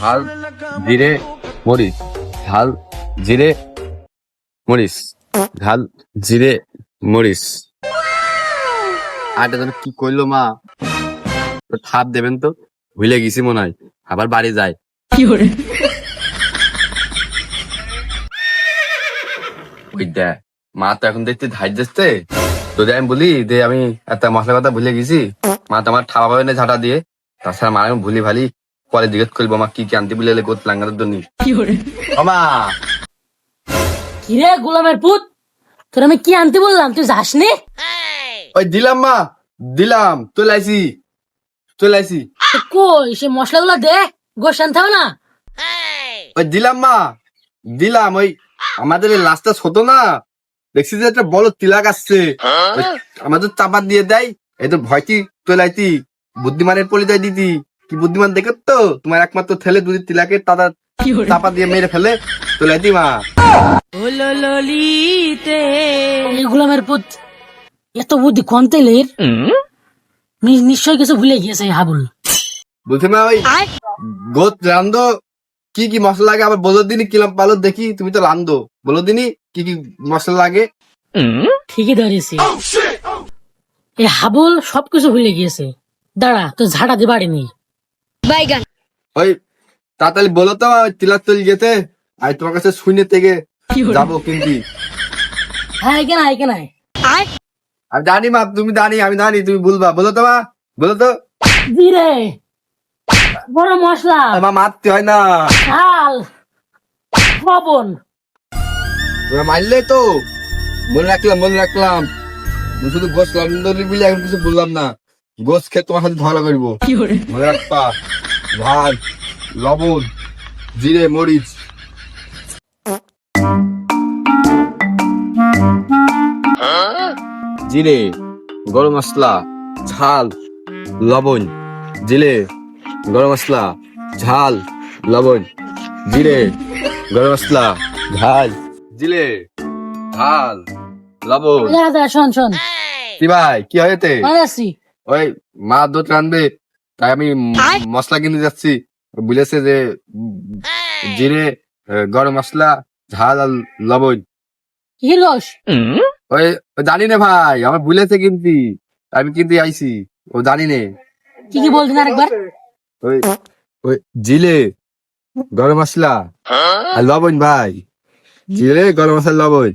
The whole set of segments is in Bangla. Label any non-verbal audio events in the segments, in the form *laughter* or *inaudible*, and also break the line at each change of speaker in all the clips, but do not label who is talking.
ঝাল জিরে মরিচ। ঝাল জিরে মরিচ। ঝাল জিরে মরিচ। আরটা যেন কি করল মা? তো থাপ দেবেন তো। ভুলে গেছি মনে হয়। আবার বাড়ি যায়। ওই দেখ মা তো এখন দেখতে ধার দিচ্ছে। যদি আমি বলি যে আমি একটা মশলা কথা ভুলে গেছি। মা তো আমার ঠাপা পাবে না ঝাঁটা দিয়ে। তাছাড়া মা আমি ভুলি ভালি পরে জিজ্ঞেস করব মা কি কি আনতে বলে গোত লাঙ্গানোর জন্য?
কিরে গোলামের পুত? তোর আমি কি আনতে বললাম? তুই যাসনি?
ওই দিলাম মা। দিলাম। চলে আইসি। চলে আইসি।
কই সে মশলাগুলো দে। গোশ আনতে হবে না?
ওই দিলাম মা। দিলাম। ওই আমাদের এই লাস্টটা ছোট না। দেখছি যে একটা বড় তিলাক আসছে। আমাদের চাপা দিয়ে দেয়। এই তো ভয়টি চলে আইতি। বুদ্ধিমানের পরিচয় দিতি। কি বুদ্ধিমান দেখে তো? তোমার একমাত্র ছেলে দুই তিলাকে তারা চাপা দিয়ে মেরে ফেলে চলে আইতি মা।
এই গোলামের পুত এত বুদ্ধি কোন তেলের? নি- নিশ্চয়ই কিছু ভুলে গিয়েছে এই হাবুল।
বলছি মা ওই গোত রান্ধো কি কি মশলা লাগে? আবার বলো দিনই কিলাম পালো দেখি তুমি তো রান্ধো। বলো দিনই কি কি মশলা লাগে?
ঠিকই ধরেছি। এই হাবুল সবকিছু ভুলে গিয়েছে। দাঁড়া তো ঝাড়া দিয়ে বাড়ি নেই
ওই তাড়াতাড়ি বলো তো ওই যেতে আর তোমার কাছে শুনে থেকে যাব কিন্তু
হ্যাঁ আয় এখানে আয়।
আমি জানি মা তুমি জানি আমি জানি তুমি বলবা বলো তো মা বলো তো।
জিরে বড় মশলা।
আমার মারতে হয় না।
ঝাল লবণ।
তোমরা মারলে তো মনে রাখলাম মনে রাখলাম। আমি শুধু গোস লন্ডন বলে এখন কিছু বললাম না। গোস খেয়ে তোমার সাথে ধরা করব মনে রাখবা ভাত লবণ জিরে মরিচ। জিরে গরম মশলা ঝাল লবণ। জিরে গরম মশলা ঝাল লবণ। জিরে গরম মশলা ঝাল। জিরে ঝাল লবণ।
শোন শোন।
কি ভাই কি হয়েছে? ওই মা দুধ রানবে তাই আমি মশলা কিনতে যাচ্ছি। বলেছে যে জিরে গরম মশলা ঝাল আর লবণ।
কি রস?
ওই জানি না ভাই আমার বলেছে কিনতি আমি কিনতে আইছি ও জানি নে।
কি কি বলছেন আরেকবার?
ওই ওই জিলে গরম মশলা আর লবণ ভাই। জিরে গরম মশলা লবণ।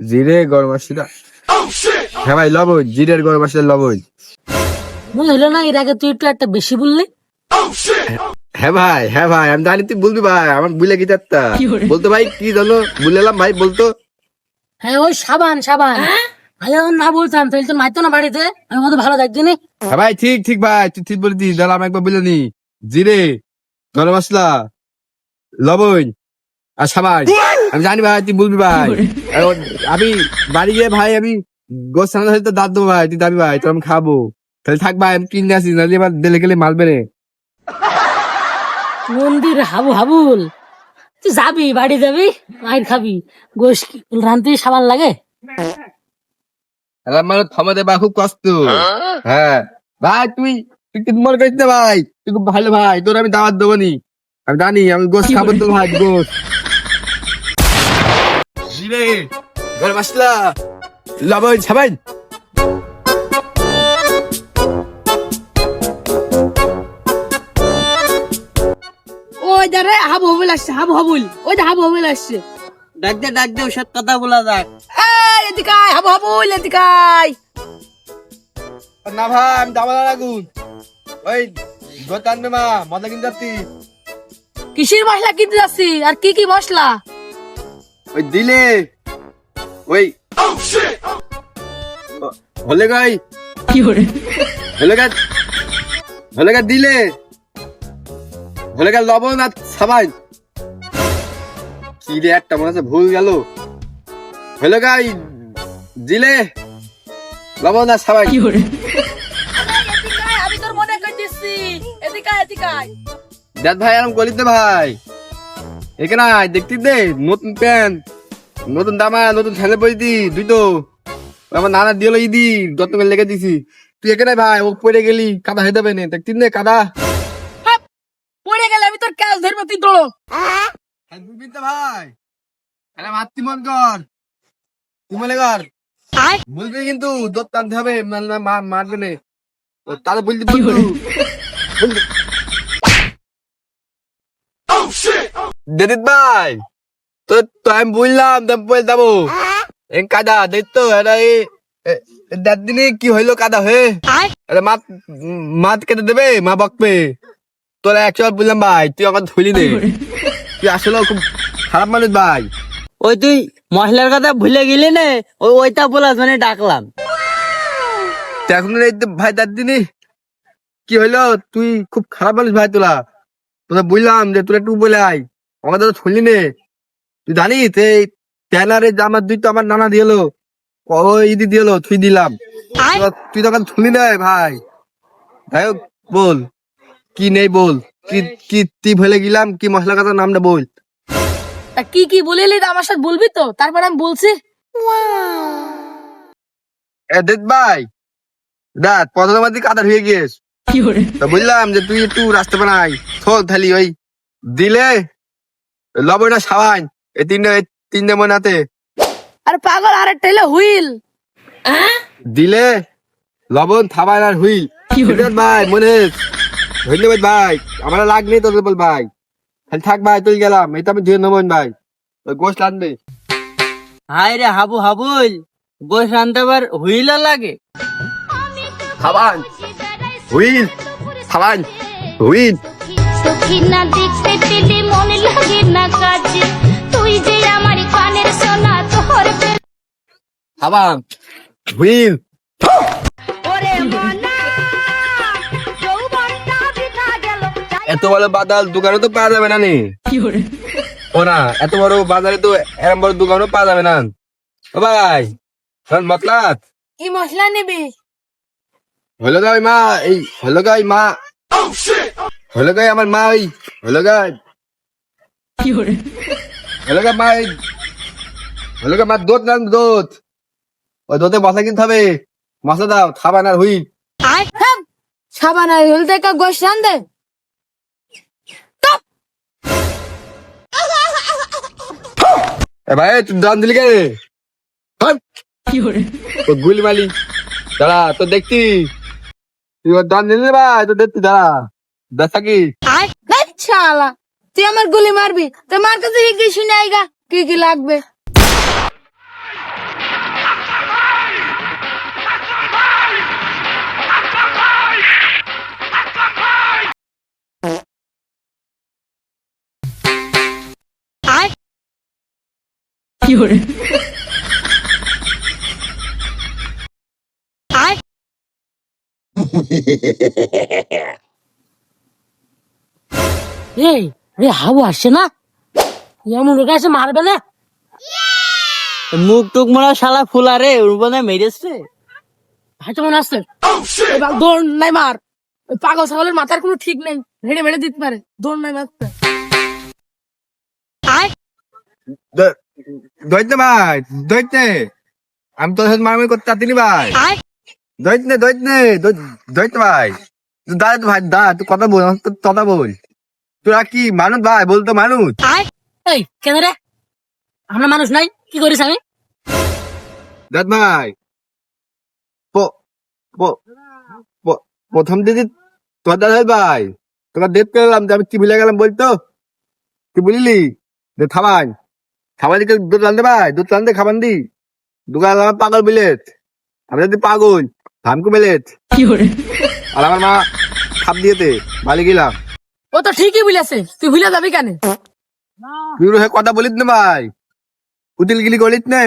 জিরে গরম মশলা। হ্যাঁ ভাই লবণ জিরের গরম মশলা লবণ।
মনে হলো না এর আগে তুই একটু একটা বেশি বললি?
হ্যাঁ ভাই হ্যাঁ ভাই আমি জানি তুই বলবি ভাই আমার বুলে কি চারটা বলতো ভাই কি জানো? বুঝলাম ভাই বলতো।
হ্যাঁ ওই সাবান সাবান। আমি যখন না বলতাম তাহলে তো মাইতো না বাড়িতে। আমি মতো ভালো থাকছি নি।
হ্যাঁ ভাই ঠিক ঠিক ভাই তুই ঠিক বলে দিস দাঁড়া আমি একবার বলে নি। জিরে গরম মশলা লবণ আর সাবান। আমি জানি ভাই তুই বলবি ভাই। আমি বাড়ি গিয়ে ভাই আমি গোস সামনে হয়তো দাঁত দেবো ভাই তুই দাবি ভাই তো আমি খাব। তাহলে থাক ভাই আমি কিনে আসি নাহলে এবার দিলে গেলে মারবে রে
মন্দির হাবু হাবুল। তুই যাবি বাড়ি যাবি মাইর খাবি। গোস রানতে সাবান লাগে?
আমার ক্ষমা দেবা খুব কষ্ট। হ্যাঁ। ভাই তুই তুই কি মনে করিস না ভাই? তুই খুব ভালো ভাই তোর আমি দাওয়াত দেবো নি। আমি জানি আমি গোস খাব তো ভাই গোস জিরে গরম মশলা লবণ সাবান
ওই দাঁড়ে হাবু হাবুল আসছে হাবু হাবুল। ওই দা হাবু হাবুল আসছে।
ডাক দে ডাক দে ওসব কথা বলা যাক।
এই এদিকে আয়, হাবু হাবুল এদিকে আয়।
না ভাই আমি দাবা লাগুন। ওই মা মজা কিনতে যাচ্ছি।
কিসের মশলা কিনতে যাচ্ছি? আর কি কি মশলা?
ওই দিলে ওই হলে গাই।
কি করে
হলে গা হলে গা দিলে। হলে গা লবণ আর সাবান। কি রে একটা মনে হচ্ছে ভুল গেল। হলে গাই দিলে লবণ আর সাবান।
কি করে
আমি তোর মনে করে এদিকে এদিকে
দেখ ভাই আরাম করিস দে ভাই। এখানে দেখতি দে নতুন প্যান্ট। নতুন জামা নতুন ছেলে পরিতি দুই তো। আমার নানা দিয়ে ইদি যত্ন করে লেগে দিছি। তুই এখানে ভাই ও পড়ে গেলি কাদা হয়ে যাবে না। দেখতি নে কাদা।
তোর কাজ ধরবে তুই দৌড়ো।
ভাই। আরে মাতৃ মন কর। তুই কর বলবি কিন্তু দোত টানতে হবে মারবে না। তাহলে বলতে বলব? দিদিত ভাই। তো তো আমি বললাম তো বলে যাব কাদা দেখ তো এটা এই দিনে কি হইল কাদা হয়ে আরে মাত মাত কেটে দেবে মা বকবে। তোরা একশো বার বললাম ভাই তুই আমার ধুলি দে তুই আসলে খুব খারাপ মানুষ ভাই।
ওই তুই মশলার কথা ভুলে গেলি না ওই ওইটা বলার জন্য ডাকলাম।
এখন এই ভাই দিনে কি হইল তুই খুব খারাপ মানুষ ভাই তোলা তোরা বললাম যে তোরা একটু বলে আয় আমাদের তো ছুলি নে। তুই জানিস এই ট্যানারে জামার দুই তো আমার নানা দিয়েলো ও ইদি দিয়েলো তুই দিলাম। তুই তখন ছুলি নে ভাই। হোক বল। কি নেই বল? কি কি তি ভুলে গেলাম কি মশলা কথার নামটা বল।
তা কি কি বলিলি তা আমার সাথে বলবি তো? তারপর আমি বলছি।
এ দেখ ভাই দেখ পদ্মাবতী কাদার হয়ে গিয়েছ। তো বললাম যে তুই একটু রাস্তা বানাই থোক থালি ওই দিলে লবণটা সাবান এই তিনটে এই তিনটে মনাতে
আরে পাগল আরে টেলে হুইল।
দিলে লবণ থাবান আর হুইল। ধন্যবাদ ভাই মনে ধন্যবাদ ভাই। আমার লাগনি তো বল ভাই। খালি থাক ভাই তুই গেলাম। এটা আমি ধুয়ে ভাই। ওই গোস লাগবে
হাই রে হাবু হাবুল গোস আনতে আবার হুইলা লাগে?
সাবান হুইল সাবান হুইল।
সখী না দেখতে পেলে মনে লাগে না কাজে।
সাবান হুইল। এত বড় বাদাল দোকানে তো পাওয়া যাবে না নি? ও না এত বড় বাজারে তো এরম বড় দোকানও পাওয়া যাবে না। ও ভাই শোন মতলাত
কি মশলা নিবি?
হলো গাই মা এই হলো গাই মা। হলো গাই আমার মা ওই হলো গাই। হলো গাই মা এই। হলো গাই মা দুধ না দুধ? ওই দুধে মশলা কিনতে হবে। মশলা দাও আর হুই
আয় সাবান আর হুইল থেকে গোশ রান্ধে
এ ভাই তুই দান দিলি কে! গুলি মালি দাঁড়া তো দেখতি। তুই ওর দান দিলি ভাই তো দেখতি দাঁড়া। দেখা কি
তুই আমার গুলি মারবি তোমার কাছে কি শুনে আইগা? কি কি লাগবে? আয়
এই *laughs* রে হাবু আসছে না? এমন লোক আছে মারবে না?
মুখ টুক মারা শালা ফুলা রে ওর মনে মেরেছে।
ভাই কেমন আসছে
এবার দৌড় নাই মার। পাগল ছাগলের মাথার কোনো ঠিক নেই। ভেড়ে ভেড়ে দিতে পারে। দৌড় নাই মারতে আয়
দৈত্য ভাই দৈত্য আমি তোর সাথে মারামারি করতে চাচ্ছি ভাই। দৈত্য ভাই। তুই দাঁড়া তো ভাই দাঁড়া তুই কথা বল কথা বল। তোরা কি মানুষ ভাই? বলতো মানুষ।
এই কেন রে? আমরা মানুষ নাই কি করিস আমি?
দাদ ভাই। প- প- প- প্রথম দিদি তোর দাদা ভাই তোকে ডেট করলাম যে আমি কি ভুলে গেলাম বলতো? কি বুঝলি থাবান খাবার দিকে দুধ রান্ধে ভাই দুধ রান্ধে খাবার দি। দোকান আমার পাগল বিলেত। আমি যদি পাগল ধামকু বিলেত। আর আমার মা খাপ দিয়েতে বালি গেলাম।
ও তো ঠিকই বলেছে তুই ভুলে যাবি কেন?
তুই হে কথা বলিস না ভাই। উদিল গিলি করিস না।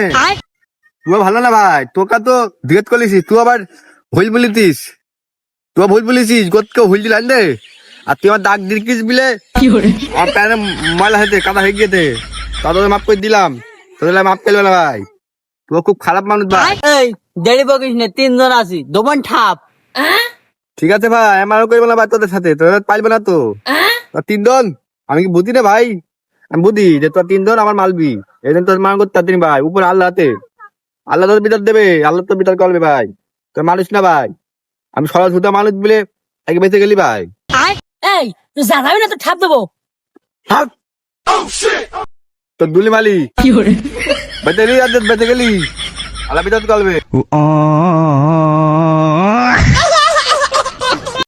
তুই ভালো না ভাই তোকে তো জিজ্ঞেস করিস তুই আবার ভুল বলিতিস। তুই ভুল বলিছিস গোতকে ভুল দিলাম রে আর তুই আমার দাগ দিকিস বিলে। আমার প্যানে ময়লা হয়েছে কাদা হয়ে গিয়েছে তাদের মাফ করে দিলাম। তোদের মাফ করল না ভাই। তুই খুব খারাপ মানুষ ভাই।
এই দেরি বকিস না তিনজন আছি। দোবান ঠাপ।
ঠিক আছে ভাই আমারও করব না ভাই তোদের সাথে। তোদের পাইবে না তো। তোর তিনজন? আমি কি বুঝি না ভাই? আমি বুঝি যে তোর তিনজন আমার মালবি। এই জন্য তোর মান করতে পারতিনি ভাই উপর আল্লাহ হাতে। আল্লাহ তোর বিচার দেবে আল্লাহ তোর বিচার করবে ভাই। তোর মানুষ না ভাই। আমি সরল সুতা মানুষ বলে আগে বেঁচে গেলি ভাই।
এই তুই জানাবি না তো ঠাপ দেবো।
থাক মালি। দুলি মালি বেঁচে গেলি আর বেঁচে গেলি। আলা কালবে। করবে